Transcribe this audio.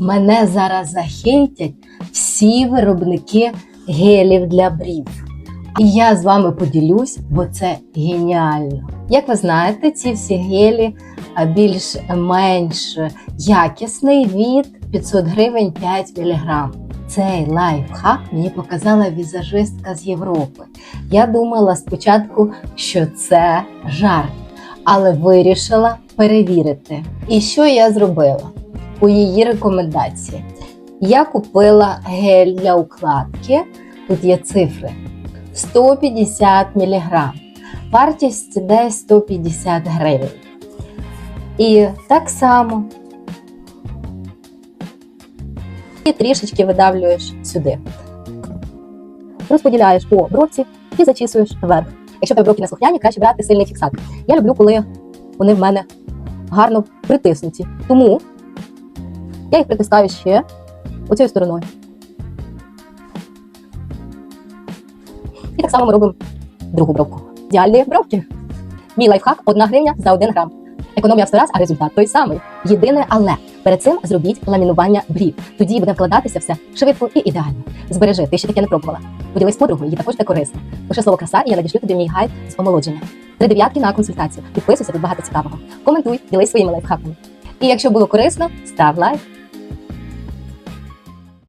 Мене зараз захейтять всі виробники гелів для брів. І я з вами поділюсь, бо це геніально. Як ви знаєте, ці всі гелі більш-менш якісний від 500 гривень 5 мг. Цей лайфхак мені показала візажистка з Європи. Я думала спочатку, що це жарт, але вирішила перевірити. І що я зробила у її рекомендації? Я купила гель для укладки. Тут є цифри 150 мг. Вартість десь 150 гривень. І так само і трішечки видавлюєш сюди. Розподіляєш по бровці і зачісуєш вверх. Якщо тебе бровки не слухняні, краще брати сильний фіксатор. Я люблю, коли вони в мене гарно притиснуті. Тому я їх притискаю ще оцією стороною. І так само ми робимо другу бровку. Ідеальні бровки. Мій лайфхак 1 гривня за 1 грам. Економія в 100 раз, а результат той самий. Єдине, але перед цим зробіть ламінування брів. Тоді буде вкладатися все швидко і ідеально. Збережи, ти ще таке не пробувала. Поділись подругою, їй також це корисно. Пиши слово краса, і я надішлю тобі мій гайд з омолодження. Три дев'ятки на консультацію. Підписуйся, тут багато цікавого. Коментуй, ділись своїми лайфхаками. І якщо було корисно, став лайк.